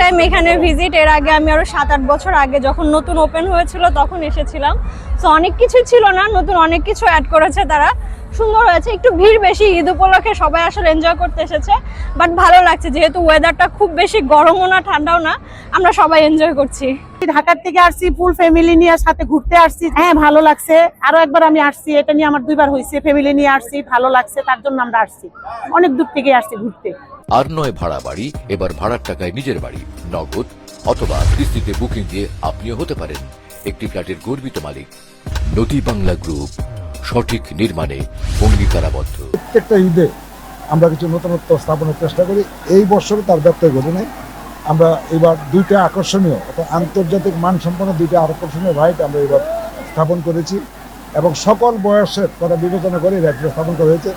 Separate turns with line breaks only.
Time এখানে visit এর আগে আমি আরও সাত আট বছর আগে যখন নতুন ওপেন হয়েছিল, তখন এসেছিলাম। তো অনেক কিছু ছিল না, নতুন অনেক কিছু অ্যাড করেছে তারা। সুন্দর হয়েছে, একটু ভিড় বেশি, ঈদ উপলক্ষে সবাই আসলে এনজয় করতে এসেছে। বাট ভালো লাগছে, যেহেতু ওয়েদারটা খুব বেশি গরমও না, ঠান্ডাও না, আমরা সবাই এনজয় করছি।
ঢাকার থেকে আসছি ফুল ফ্যামিলি নিয়ে সাথে ঘুরতে আসছি। হ্যাঁ ভালো লাগছে। আরও একবার আমি আসছি, এটা নিয়ে আমার দুইবার হয়েছে ফ্যামিলি নিয়ে আসছি, ভালো লাগছে, তার জন্য আমরা আসছি। অনেক দূর থেকে আসছি ঘুরতে।
আর নয় ভাড়া বাড়ি, এবার ভাড়ার টাকায় নিজের বাড়ি, নগদ অথবা কিস্তিতে বুকিং দিয়ে আপনিও হতে পারেন। একটি ফ্ল্যাটের গর্বিত মালিক, নদী বাংলা গ্রুপ, সঠিক নির্মাণে অঙ্গীকারাবদ্ধ।
প্রত্যেকটা ঈদে আমরা কিছু নতুনত্ব স্থাপনের চেষ্টা করি। এই বছরও তার ব্যত্যয় ঘটে নাই। আমরা এবার দুইটা আকর্ষণীয় অর্থাৎ আন্তর্জাতিক মানসম্পন্ন দুইটা আকর্ষণীয় রাইড আমরা এবার স্থাপন করেছি এবং সকল বয়সের কথা বিবেচনা করে রাইডটা স্থাপন করা হয়েছে।